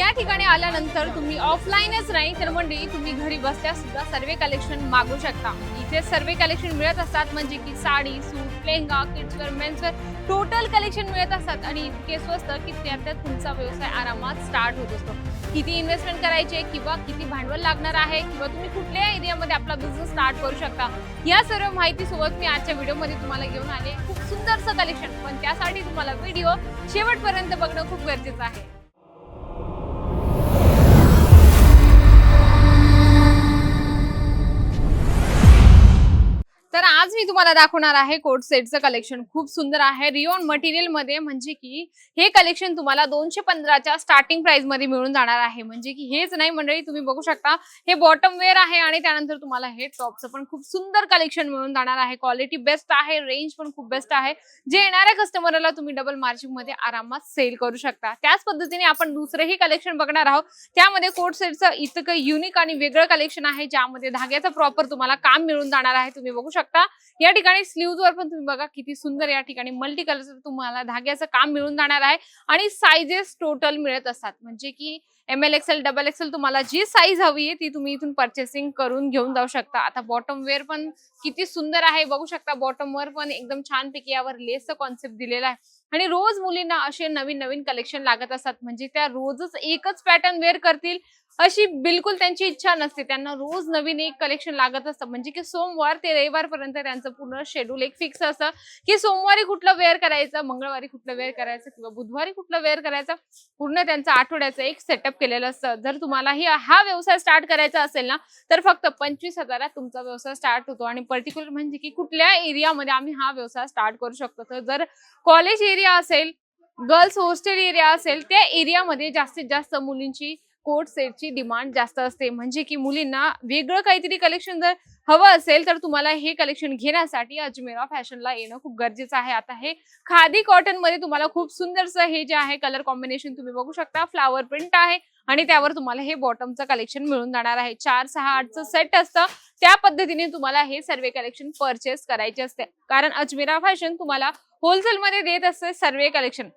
या ठिकाणी आल्यानंतर तुम्ही ऑफलाईनच नाही तर म्हणजे तुम्ही घरी बसल्या सुद्धा सर्व कलेक्शन मागू शकता. इथे सर्व कलेक्शन मिळत असतात म्हणजे की sari suit lehenga kidswear menswear total collection मिळत असतात. आणि इतके स्वस्त की त्यात तुमचा व्यवसाय आरामात स्टार्ट होत असतो. किती इन्व्हेस्टमेंट करायचे किंवा किती भांडवल लागणार आहे किंवा तुम्ही कुठल्या एरियामध्ये आपला बिझनेस स्टार्ट करू शकता या सर्व माहितीसोबत मी आजच्या व्हिडिओमध्ये तुम्हाला घेऊन आले. खूप सुंदरसं कलेक्शन पण त्यासाठी तुम्हाला व्हिडिओ शेवटपर्यंत बघणं खूप गरजेचं आहे. आज मी तुम्हाला दाखवणार आहे कोट सेटचं कलेक्शन खूप सुंदर आहे. रिओन मटेरियलमध्ये म्हणजे की हे कलेक्शन तुम्हाला दोनशे पंधराच्या स्टार्टिंग प्राइसमध्ये मिळून जाणार आहे. म्हणजे की हेच नाही मंडळी तुम्ही बघू शकता. हे बॉटम वेअर आहे आणि त्यानंतर तुम्हाला हे टॉपचं पण खूप सुंदर कलेक्शन मिळून जाणार आहे. क्वालिटी बेस्ट आहे. रेंज पण खूप बेस्ट आहे. जे येणाऱ्या कस्टमरला तुम्ही डबल मार्जिनमध्ये आरामात सेल करू शकता. त्याच पद्धतीने आपण दुसरंही कलेक्शन बघणार आहोत. त्यामध्ये कोट सेटचं इतकं युनिक आणि वेगळं कलेक्शन आहे ज्यामध्ये धाग्याचं प्रॉपर तुम्हाला काम मिळून जाणार आहे. तुम्ही बघू शकता. या ठिकाणी स्लीव्ह वर पण तुम्ही बघा किती सुंदर या ठिकाणी मल्टी कलरचं तुम्हाला धाग्याचं काम मिळून जाणार आहे आणि साईजेस टोटल मिळत असतात. म्हणजे की M L XL double XL तुम्हाला जी साईज हवी आहे ती तुम्ही इथून परचेसिंग करून घेऊन जाऊ शकता. आता बॉटम वेअर पण किती सुंदर आहे बघू शकता. बॉटम वर पण एकदम छानपैकी यावर लेसचं कॉन्सेप्ट दिलेला आहे. आणि रोज मुलींना असे नवीन नवीन कलेक्शन लागत असतात. म्हणजे त्या रोजच एकच पॅटर्न वेअर करतील अशी बिलकुल त्यांची इच्छा नसते. त्यांना रोज नवीन एक कलेक्शन लागत असतं. म्हणजे की सोमवार ते रविवारपर्यंत त्यांचं पूर्ण शेड्यूल एक फिक्स असतं. की सोमवारी कुठलं वेअर करायचं मंगळवारी कुठलं वेअर करायचं किंवा बुधवारी कुठलं वेअर करायचं पूर्ण त्यांचा आठवड्याचं एक सेटअप केलेलं असतं. जर तुम्हालाही हा व्यवसाय स्टार्ट करायचा असेल ना तर फक्त पंचवीस हजारात तुमचा व्यवसाय स्टार्ट होतो. आणि पर्टिक्युलर म्हणजे की कुठल्या एरियामध्ये आम्ही हा व्यवसाय स्टार्ट करू शकतो. तर जर कॉलेज एरिया असेल गर्ल्स हॉस्टेल एरिया असेल त्या एरियामध्ये जास्तीत जास्त मुलींची कोट सेटची डिमांड जास्त असते. म्हणजे की मुलींना वेगळं काहीतरी कलेक्शन जर हवं असेल तर तुम्हाला हे कलेक्शन घेण्यासाठी अजमेरा फॅशनला येणं खूप गरजेचं आहे. आता हे खादी कॉटनमध्ये तुम्हाला खूप सुंदरसं हे जे आहे कलर कॉम्बिनेशन तुम्ही बघू शकता. फ्लावर प्रिंट आहे आणि त्यावर तुम्हाला हे बॉटमचं कलेक्शन मिळून जाणार आहे. चार सहा आठचं सेट असतं. त्या पद्धतीने तुम्हाला हे सर्व कलेक्शन परचेस करायचे असते. कारण अजमेरा फॅशन तुम्हाला होलसेल मध्ये देत असते सर्व कलेक्शन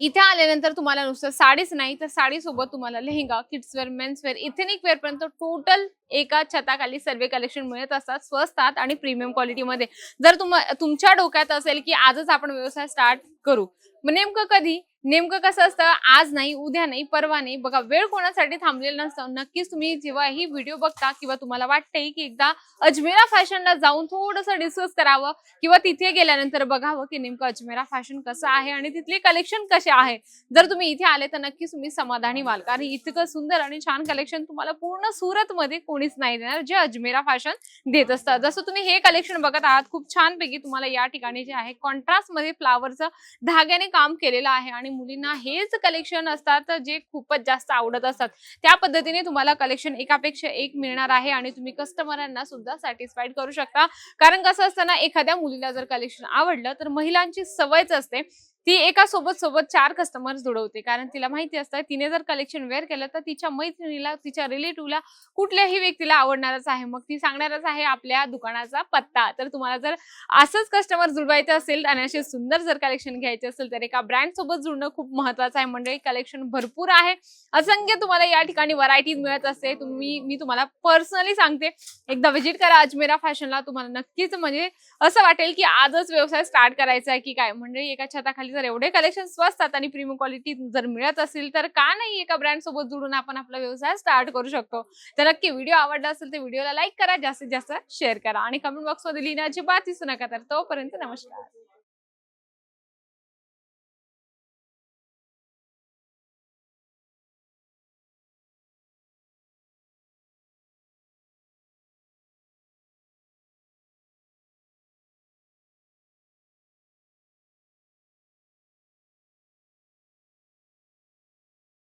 इथे आल्यानंतर तुम्हाला नुसतं साडीच नाही तर साडी सोबत तुम्हाला lehenga kidswear menswear ethnic wear पर्यंत टोटल एका छताखाली सर्व कलेक्शन मिळत असतात स्वस्तात आणि प्रीमियम क्वालिटीमध्ये जर तुम तुमच्या डोक्यात असेल की आजच आपण व्यवसाय स्टार्ट करू. मग नेमकं कधी नेमकं कसं असतं? आज नाही उद्या नाही परवा नाही. बघा वेळ कोणासाठी थांबलेला नसतं. नक्कीच तुम्ही जेव्हा ही व्हिडिओ बघता किंवा तुम्हाला वाटतंय की एकदा अजमेरा फॅशनला जाऊन थोडंसं डिस्कस करावं किंवा तिथे गेल्यानंतर बघावं की नेमकं अजमेरा फॅशन कसं आहे आणि तिथले कलेक्शन कसे आहे. जर तुम्ही इथे आले तर नक्कीच तुम्ही समाधानी व्हाल. कारण इतकं सुंदर आणि छान कलेक्शन तुम्हाला पूर्ण सुरतमध्ये कोणीच नाही देणार जे अजमेरा फॅशन देत असतात जसं तुम्ही हे कलेक्शन बघत आहात खूप छानपैकी तुम्हाला या ठिकाणी जे आहे कॉन्ट्रास्टमध्ये फ्लावरचं धाग्याने काम केलेलं आहे आणि मुलींना हेच कलेक्शन असतात जे खूपच जास्त आवडत असतात. त्या पद्धतीने तुम्हाला कलेक्शन एकापेक्षा एक मिळणार आहे आणि तुम्ही कस्टमरांना सुद्धा सॅटिस्फाईड करू शकता. कारण कसं असतं ना एखाद्या मुलीला जर कलेक्शन आवडलं तर महिलांची सवयच असते. ती एका सोबत सोबत चार कस्टमर जुळवते कारण तिला माहिती असतं तिने जर कलेक्शन वेअर केलं तर तिच्या मैत्रिणीला तिच्या रिलेटिव्हला कुठल्याही व्यक्तीला आवडणारच आहे. मग ती सांगणारच आहे आपल्या दुकानाचा पत्ता. तर तुम्हाला जर असंच कस्टमर जुळवायचं असेल आणि असे सुंदर जर कलेक्शन घ्यायचे असेल तर एका ब्रँड सोबत जुळणं खूप महत्वाचं आहे. म्हणजे मंडळी कलेक्शन भरपूर आहे. असंख्य तुम्हाला या ठिकाणी व्हरायटीज मिळत असते. तुम्ही मी तुम्हाला पर्सनली सांगते. एकदा व्हिजिट करा अजमेरा फॅशनला तुम्हाला नक्कीच म्हणजे असं वाटेल की आजच व्यवसाय स्टार्ट करायचा आहे की काय. मंडळी एका छताखाली जर एवढे कलेक्शन स्वस्तात आणि प्रीमियम क्वालिटी जर मिळत असेल तर का नाही एका ब्रँड सोबत जुळून आपण आपला व्यवसाय स्टार्ट करू शकतो? तर नक्की व्हिडिओ आवडला असेल तर व्हिडिओला लाईक करा जास्तीत जास्त शेअर करा. आणि कमेंट बॉक्समध्ये लिहिण्याची बात दिसू नका तर तोपर्यंत नमस्कार.